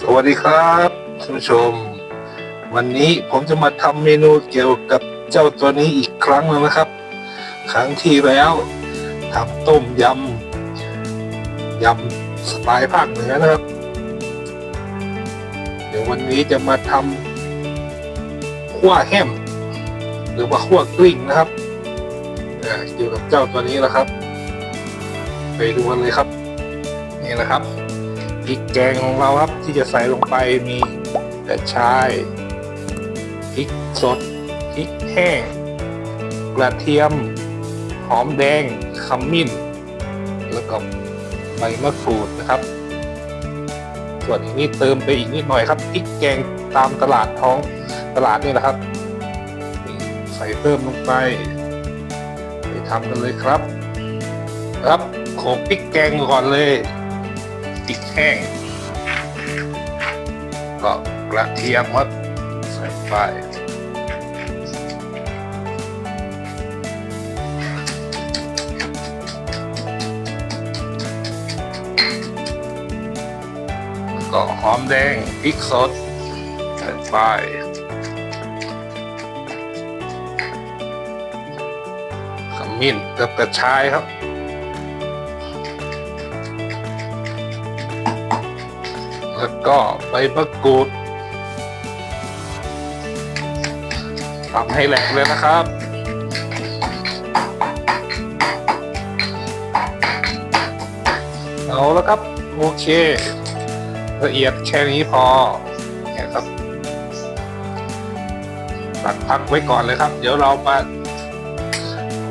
สวัสดีครับท่านผู้ชม วันนี้ผมจะมาทำเมนูเกี่ยวกับเจ้าตัวนี้อีกครั้งหนึงนะครับ ครั้งที่แล้วทำต้มยำยำสไตล์ภาคเหนือนะครับ เดี๋ยววันนี้จะมาทำขั่วแฮมหรือว่าขั่วกลิ้งนะครับเกี่ยวกับเจ้าตัวนี้นะครับ ไปดูกันเลยครับ นี่นะครับ ริกแกงของเราครับที่จะใส่ลงไปมีกระชายพริกสดพริกแห้งกระเทียม หอมแดงขมิ้น แล้วก็ใบมะกรูดนะครับ ส่วนอันนี้เติมไปอีกนิดหน่อยครับพริกแกงตามตลาดท้องตลาดนี่แหละครับ ใส่เพิ่มลงไปไปทำกันเลยครับ ครับโขลกพริกแกงก่อนเลย ริกแห้งก็กระเทียมครับใส่ไปก็หอมแดงพริกสดใส่ไปขมิ้นกับกระชายครับ ก็ใบมะกรูดทำให้แหลกเลยนะครับเอาแล้วครับ โอเค ละเอียดแค่นี้พอเนี่ยครับตัดพักไว้ก่อนเลยครับ เดี๋ยวเรามา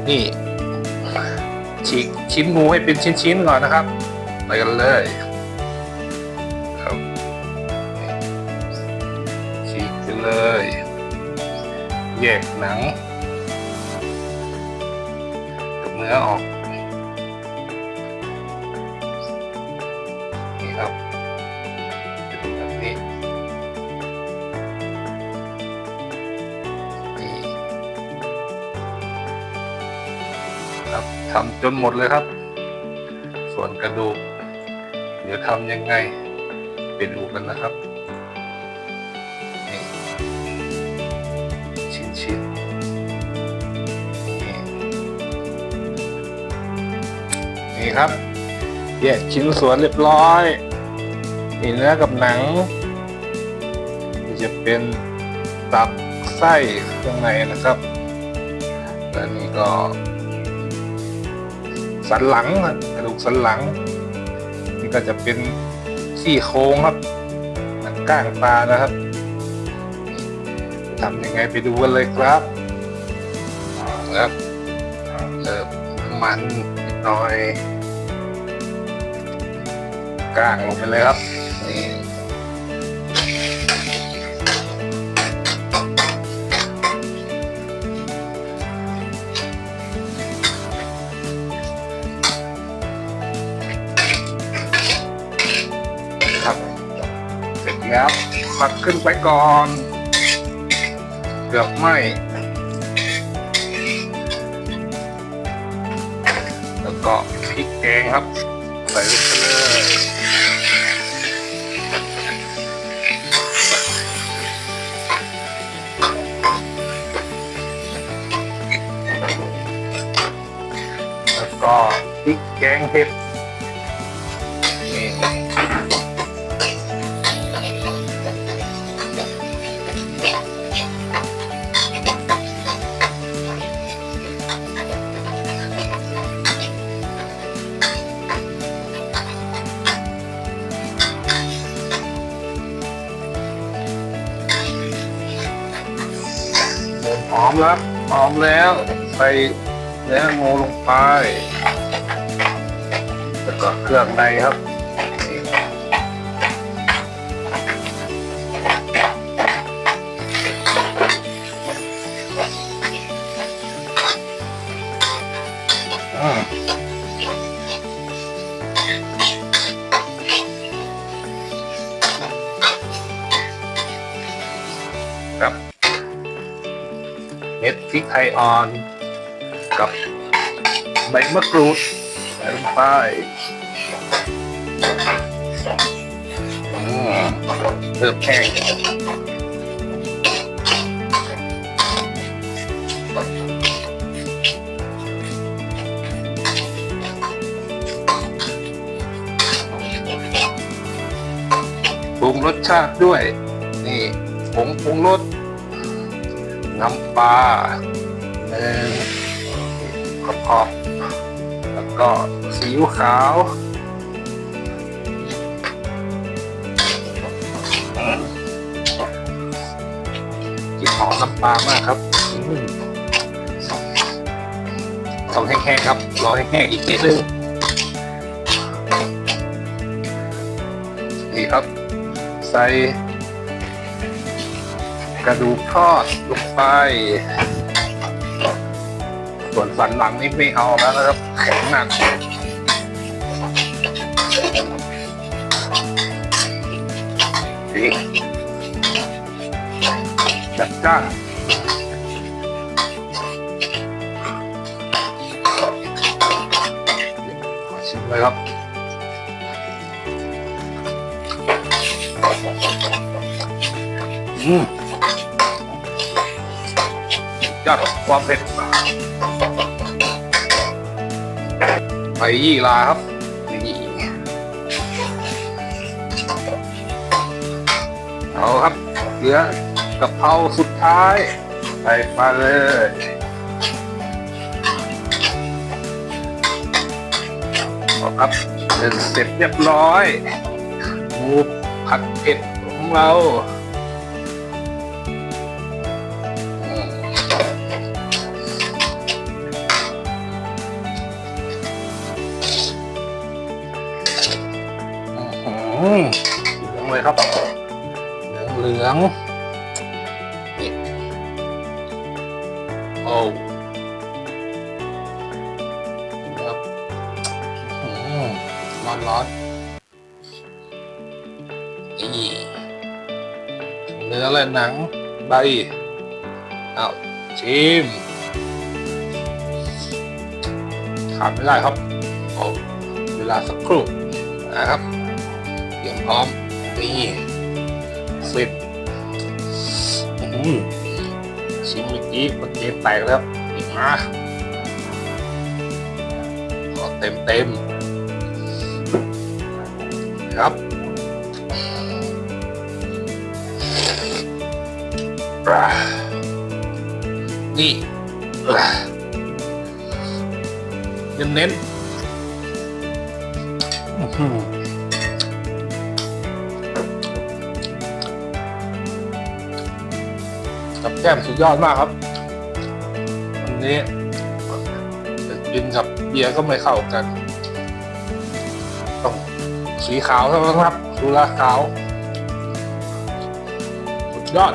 นี่ฉีกชิ้นหมูให้เป็นชิ้นๆก่อนนะครับ ไปกันเลย แยกหนังกับเนื้อออกนี่ครับเป็นแบบนี้นี่ครับทำจนหมดเลยครับ ส่วนกระดูก เดี๋ยวทำยังไงไปดูกันนะครับ นี่ครับแยกชิ้นส่วนเรียบร้อยมีเนื้อกับหนังนี่จะเป็นตับไส้ข้างในนะครับและนี่ก็ สันหลังกระดูกสันหลัง นี่ก็จะเป็นซี่โครงครับหนังก้างปลานะครับทำยังไงไปดูกันเลยครับครับเติมน้ำมันนิดหน่อย ก้างลงไปเลยครับนะครับเสร็จแล้วปักขึ้นไปก่อน เกือบไหมแล้วก็พริกแกงครับ ใส่ลงไปเลย ริกแกงเห็ดนี่เริ่มหอมแล้วหอมแล้ว ใส่เนื้องูลงไป แล้วก็เครื่องในครับอืมครับเม็ดพริกไทยอ่อน กับใบมะกรูด ส่ลงไปอืมเริ่มแห้งปรุงรสชาติด้วย นี่ผงปรุงรสน้ำปลาหนึ่งกระเพาะ ก็ซีอิ๊วขาวกลิ่นหอมน้ำปลามากครับอืมต้องแห้งๆครับ รอแห้งๆอีกนิดนึงนี่ครับ ใส่กระดูกทอดลงไป ส่วนสันหลังนี่ไม่เอาแล้วนะครับแข็งหนักนี่จัดจ้านขอชิมเลยครับอืม ยอดความเผ็ดไปยี่ลาครับนี่เอาครับเหลือกะเพราสุดท้ายใส่มาเลยเอาครับเป็นเสร็จเรียบร้อยหมูผัดเผ็ดของเรา เลยครับ เหลืองเหลืองโอ้ครับร้อนร้อนนี่เนื้อและหนังใบเอาชิมขาดไม่ได้ครับโอ้เวลาสักครู่นะครับเตรียมพร้อม นี่เสร็จชิมเมื่อกี้มันเกมแตกแล้วอีกมาขอเต็มเต็มครับนี่อ่าเน้น แก้มสุดยอดมากครับวันนี้กินกับเบียร์ก็ไม่เข้ากันต้องสีขาวเท่านั้นครับสุราขาวสุดยอด